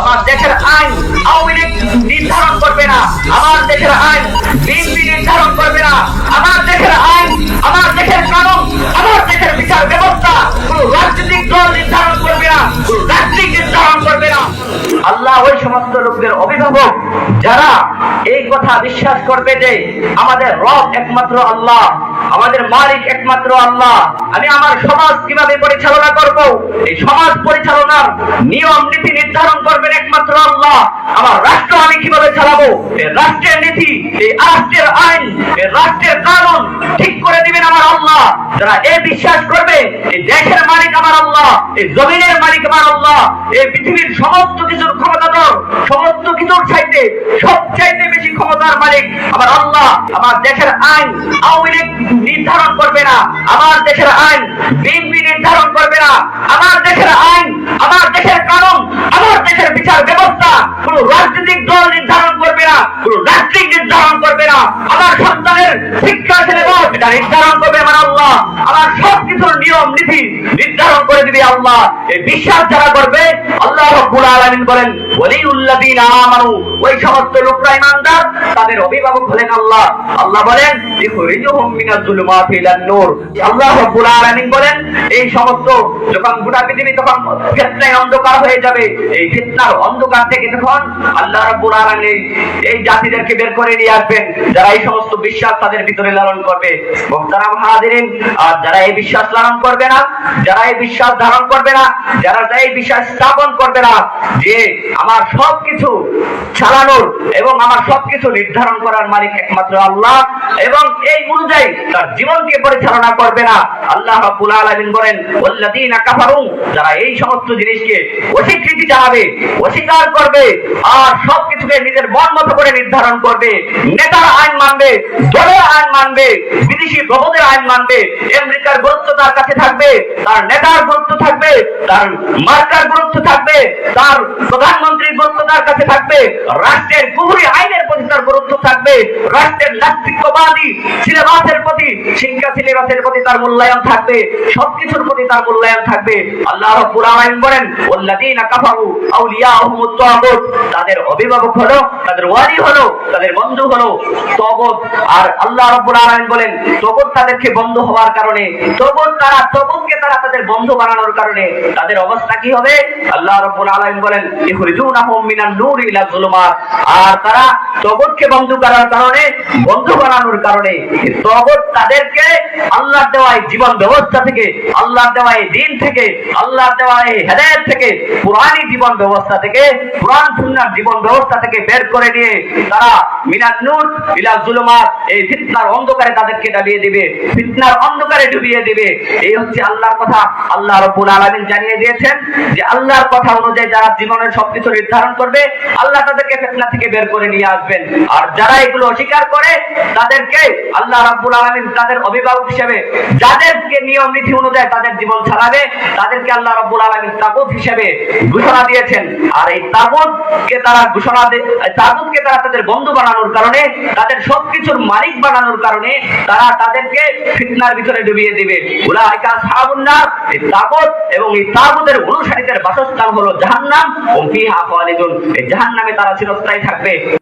আমার দেশের আইন আওয়ামী লীগ নির্ধারণ করবে না। আমার দেশের আইন সমস্ত লোকদের অভিভাবক যারা এই কথা বিশ্বাস করবে যে আমাদের রব একমাত্র আল্লাহ, আমাদের মালিক একমাত্র আল্লাহ। আমি আমার সমাজ কীভাবে পরিচালনা করব? এই সমাজ পরিচালনার নিয়ম, নীতি নির্ধারণ করবেন একমাত্র আল্লাহ। আমার রাষ্ট্র আমি কীভাবে চালাবো? রাষ্ট্রের নীতি, এই রাষ্ট্রের আইন এই রাষ্ট্রের কানুন ঠিক করে দিবেন আমার আল্লাহ যারা এ বিশ্বাস করবে এই দেশের মালিক আমার আল্লাহ এই জমিনের মালিক আমার আল্লাহ। এই পৃথিবীর সমস্ত কিছুর ক্ষমতাধর, সমস্ত কিছুর চাইতে সবচাইতে বেশি ক্ষমতার মালিক আমার আল্লাহ। আমার দেশের আইন আওয়ামী লীগ নির্ধারণ করবে না। আমার দেশের আইন বিএনপি নির্ধারণ করবে না। আমার দেশের আইন, আমার দেশের কানুন, আমার দেশের বিচার ব্যবস্থা কোন রাজনৈতিক দল নির্ধারণ করবে না, কোন রাষ্ট্রিক নির্ধারণ করবে না। আমার সন্তানের শিক্ষা সিলেবাস এটা নির্ধারণ করবে আমার আল্লাহ। আমার সব কিছুর নিয়ম, নীতি নির্ধারণ করে দিবে আল্লাহ এই বিশ্বাস যারা করবে, আল্লাহ রব্বুল আলামিন বলেন ওয়ালিউল্লাযীনা আমানু ওই সমস্ত লোকরা ইমানদার তাদের অভিভাবক হলেন আল্লাহ। আল্লাহ বলেন আল্লাহ বলেন, এই সমস্ত যখন গোটা পৃথিবী তখন অন্ধকার হয়ে যাবে। এই অন্ধকার থেকে তখন আল্লাহ রব্বুল এই জাতিদেরকে বের করে নিয়ে আসবেন, যারা এই সমস্ত বিশ্বাস তাদের ভিতরে লালন করবে। আর যারা এই বিশ্বাস লালন করবে না, যারা এই বিশ্বাস ধারণ করবে না, যারা এই বিশ্বাস স্থাপন করবে না, যে আমার সবকিছু চালানোর এবং আমার সবকিছু নির্ধারণ করার মালিক একমাত্র আল্লাহ এবং এই অনুযায়ী তার জীবনকে পরিচালনা করবে না। আল্লাহ রাব্বুল আলামিন বলেন, ওয়াল্লাযীনা কাফারু যারা এই সমস্ত জিনিসকে অস্বীকৃতি জানাবে, অস্বীকার করবে আর সবকিছুকে নিজের মন মতো করে নির্ধারণ করবে, নেতার আইন মানবে, দলের আইন মানবে, বিদেশি প্রভুদের আইন মানবে, আমেরিকার গুরুত্ব তার কাছে থাকবে, তার নেতার গুরুত্ব থাকবে, তার মার্কার গুরুত্ব থাকবে, তার প্রধানমন্ত্রীর গুরুত্ব তার কাছে থাকবে, রাষ্ট্রের কুহুরি আইনের প্রতি তার গুরুত্ব থাকবে, রাষ্ট্রের নাস্তিকবাদী সিলেবাসের প্রতি, শিক্ষা সিলেবাসের প্রতি তার মূল্যায়ন থাকবে, সবকিছুর প্রতি তার মূল্যায়ন থাকবে। আল্লাহ রাব্বুল আলামিন বলেন, ওয়াল্লাযীনা কাফারু আউলিয়াহুমুত তাগুত। তাদের অভিভাবক হলো, তাদের ওয়ালি হলো, তাদের বন্ধু হলো তগত। আর আল্লাহ রাব্বুল আলামিন বলেন, তগত তাদেরকে বন্ধু হওয়ার কারণে, তগত তারা, তগতকে তারা তাদের বন্ধু বানানোর কারণে, তাদের অবস্থা কি হবে? আল্লাহ রাব্বুল আলামিন বলেন, ইখরিজুনাহুম মিনান নূর জীবন ব্যবস্থা থেকে দিন থেকে থেকে পুরানি জীবন ব্যবস্থা থেকে পুরান সুন্নার জীবন ব্যবস্থা থেকে বের করে নিয়ে তারা নূর এই ফিতনার অন্ধকারে তাদেরকে ডাবিয়ে দিবে, ফিতনার অন্ধকারে ডুবিয়ে দিবে। এই হচ্ছে আল্লাহর কথা। আল্লাহ রাব্বুল আলামিন জানিয়ে দিয়েছেন যে, আল্লাহর কথা অনুযায়ী যারা জীবনের সবকিছু নির্ধারণ আল্লাহ তাদেরকে ফিতনা থেকে বের করে নিয়ে আসবেন। আর যারা এগুলো অস্বীকার করে, তাদেরকে আল্লাহ রাব্বুল আলামিন তাদের অভিভাবক হিসেবে, যাদেরকে নিয়ম নীতি অনুযায়ী তাদের জীবন চালাবে, তাদেরকে আল্লাহ রাব্বুল আলামিন তাগুত হিসেবে ঘোষণা দিয়েছেন। আর এই তাগুতকে তারা ঘোষণা তাগুতকে তারা তাদের বন্ধু বানানোর কারণে, তাদের সবকিছুর মালিক বানানোর কারণে, তারা তাদেরকে ফিতনার ভিতরে ডুবিয়ে দিবে। উলাইকা আসহাবুন নার। এই তাগুত এবং এই তাগুতের অনুসারীদের বাসস্থান হলো জাহান্নাম। ও ফিহা খালিদুন। এই জাহান্নামে তারা চিরস্থায়ী থাকবে।